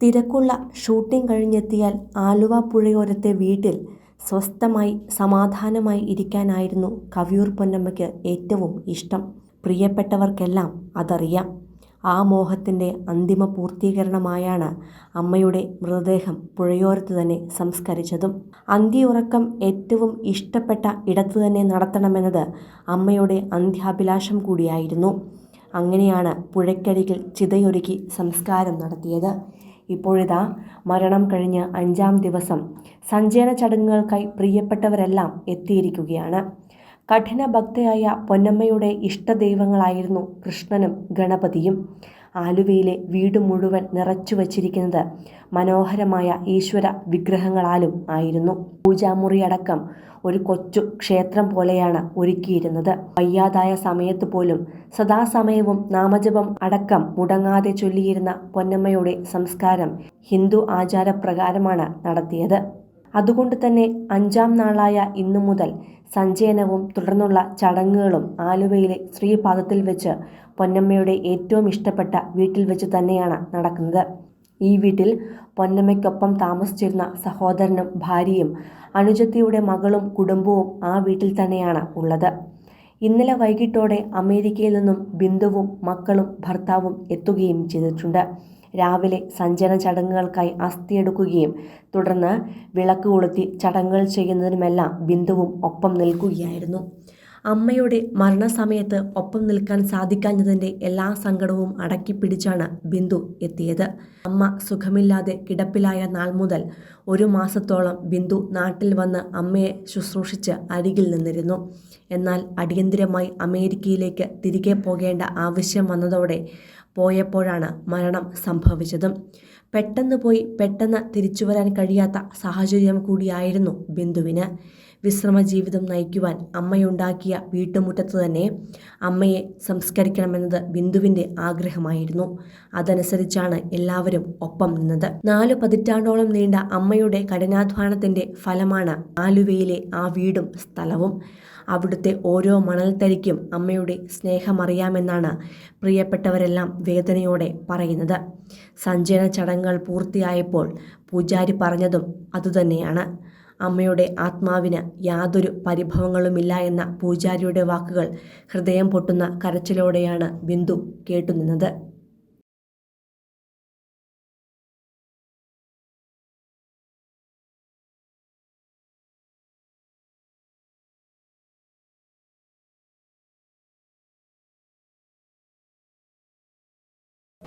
തിരക്കുള്ള ഷൂട്ടിംഗ് കഴിഞ്ഞെത്തിയാൽ ആലുവ പുഴയോരത്തെ വീട്ടിൽ സ്വസ്ഥമായി സമാധാനമായി ഇരിക്കാനായിരുന്നു കവിയൂർ പൊന്നമ്മയ്ക്ക് ഏറ്റവും ഇഷ്ടം. പ്രിയപ്പെട്ടവർക്കെല്ലാം അതറിയാം. ആ മോഹത്തിന്റെ അന്തിമ പൂർത്തീകരണമായാണ് അമ്മയുടെ മൃതദേഹം പുഴയോരത്ത് തന്നെ സംസ്കരിച്ചതും. അന്ത്യയുറക്കം ഏറ്റവും ഇഷ്ടപ്പെട്ട ഇടത്ത് തന്നെ നടത്തണമെന്നത് അമ്മയുടെ അന്ത്യാഭിലാഷം കൂടിയായിരുന്നു. അങ്ങനെയാണ് പുഴയ്ക്കരികിൽ ചിതയൊരുക്കി സംസ്കാരം നടത്തിയത്. ഇപ്പോഴിതാ മരണം കഴിഞ്ഞ് അഞ്ചാം ദിവസം സഞ്ചയന ചടങ്ങുകൾക്കായി പ്രിയപ്പെട്ടവരെല്ലാം എത്തിയിരിക്കുകയാണ്. കഠിന ഭക്തയായ പൊന്നമ്മയുടെ ഇഷ്ടദൈവങ്ങളായിരുന്നു കൃഷ്ണനും ഗണപതിയും. ആലുവയിലെ വീട് മുഴുവൻ നിറച്ചു വച്ചിരിക്കുന്നത് മനോഹരമായ ഈശ്വര വിഗ്രഹങ്ങളാലും ആയിരുന്നു. പൂജാമുറിയടക്കം ഒരു കൊച്ചു ക്ഷേത്രം പോലെയാണ് ഒരുക്കിയിരുന്നത്. വയ്യാതായ സമയത്ത് പോലും സദാസമയവും നാമജപം അടക്കം മുടങ്ങാതെ ചൊല്ലിയിരുന്ന പൊന്നമ്മയുടെ സംസ്കാരം ഹിന്ദു ആചാരപ്രകാരമാണ് നടത്തിയത്. അതുകൊണ്ട് തന്നെ അഞ്ചാം നാളായ ഇന്നു മുതൽ സഞ്ചയനവും തുടർന്നുള്ള ചടങ്ങുകളും ആലുവയിലെ ശ്രീപാദത്തിൽ വെച്ച് പൊന്നമ്മയുടെ ഏറ്റവും ഇഷ്ടപ്പെട്ട വീട്ടിൽ വെച്ച് തന്നെയാണ് നടക്കുന്നത്. ഈ വീട്ടിൽ പൊന്നമ്മയ്ക്കൊപ്പം താമസിച്ചിരുന്ന സഹോദരനും ഭാര്യയും അനുജത്തിയുടെ മകളും കുടുംബവും ആ വീട്ടിൽ തന്നെയാണ് ഉള്ളത്. ഇന്നലെ വൈകിട്ടോടെ അമേരിക്കയിൽ നിന്നും ബിന്ദുവും മക്കളും ഭർത്താവും എത്തുകയും ചെയ്തിട്ടുണ്ട്. രാവിലെ സഞ്ചരണ ചടങ്ങുകൾക്കായി അസ്ഥിയെടുക്കുകയും തുടർന്ന് വിളക്ക് കൊളുത്തി ചടങ്ങുകൾ ചെയ്യുന്നതിനുമെല്ലാം ബിന്ദുവും ഒപ്പം നിൽക്കുകയായിരുന്നു. അമ്മയുടെ മരണസമയത്ത് ഒപ്പം നിൽക്കാൻ സാധിക്കാഞ്ഞതിന്റെ എല്ലാ സങ്കടവും അടക്കിപ്പിടിച്ചാണ് ബിന്ദു എത്തിയത്. അമ്മ സുഖമില്ലാതെ കിടപ്പിലായ നാൾ മുതൽ ഒരു മാസത്തോളം ബിന്ദു നാട്ടിൽ വന്ന് അമ്മയെ ശുശ്രൂഷിച്ച് അരികിൽ നിന്നിരുന്നു. എന്നാൽ അടിയന്തിരമായി അമേരിക്കയിലേക്ക് തിരികെ പോകേണ്ട ആവശ്യം വന്നതോടെ പോയപ്പോഴാണ് മരണം സംഭവിച്ചതും. പെട്ടെന്ന് പോയി പെട്ടെന്ന് തിരിച്ചു വരാൻ കഴിയാത്ത സാഹചര്യം കൂടിയായിരുന്നു ബിന്ദുവിന്. വിശ്രമജീവിതം നയിക്കുവാൻ അമ്മയുണ്ടാക്കിയ വീട്ടുമുറ്റത്ത് തന്നെ അമ്മയെ സംസ്കരിക്കണമെന്നത് ബിന്ദുവിന്റെ ആഗ്രഹമായിരുന്നു. അതനുസരിച്ചാണ് എല്ലാവരും ഒപ്പം നിന്നത്. നാലു പതിറ്റാണ്ടോളം നീണ്ട അമ്മയുടെ കഠിനാധ്വാനത്തിന്റെ ഫലമാണ് ആലുവയിലെ ആ വീടും സ്ഥലവും. അവിടുത്തെ ഓരോ മണൽത്തരിക്കും അമ്മയുടെ സ്നേഹമറിയാമെന്നാണ് പ്രിയപ്പെട്ടവരെല്ലാം വേദനയോടെ പറയുന്നത്. സഞ്ചയന ചടങ്ങുകൾ പൂർത്തിയായപ്പോൾ പൂജാരി പറഞ്ഞതും അതുതന്നെയാണ്. അമ്മയുടെ ആത്മാവിന് യാതൊരു പരിഭവങ്ങളുമില്ല എന്ന പൂജാരിയുടെ വാക്കുകൾ ഹൃദയം പൊട്ടുന്ന കരച്ചിലോടെയാണ് ബിന്ദു കേട്ടുനിന്നത്.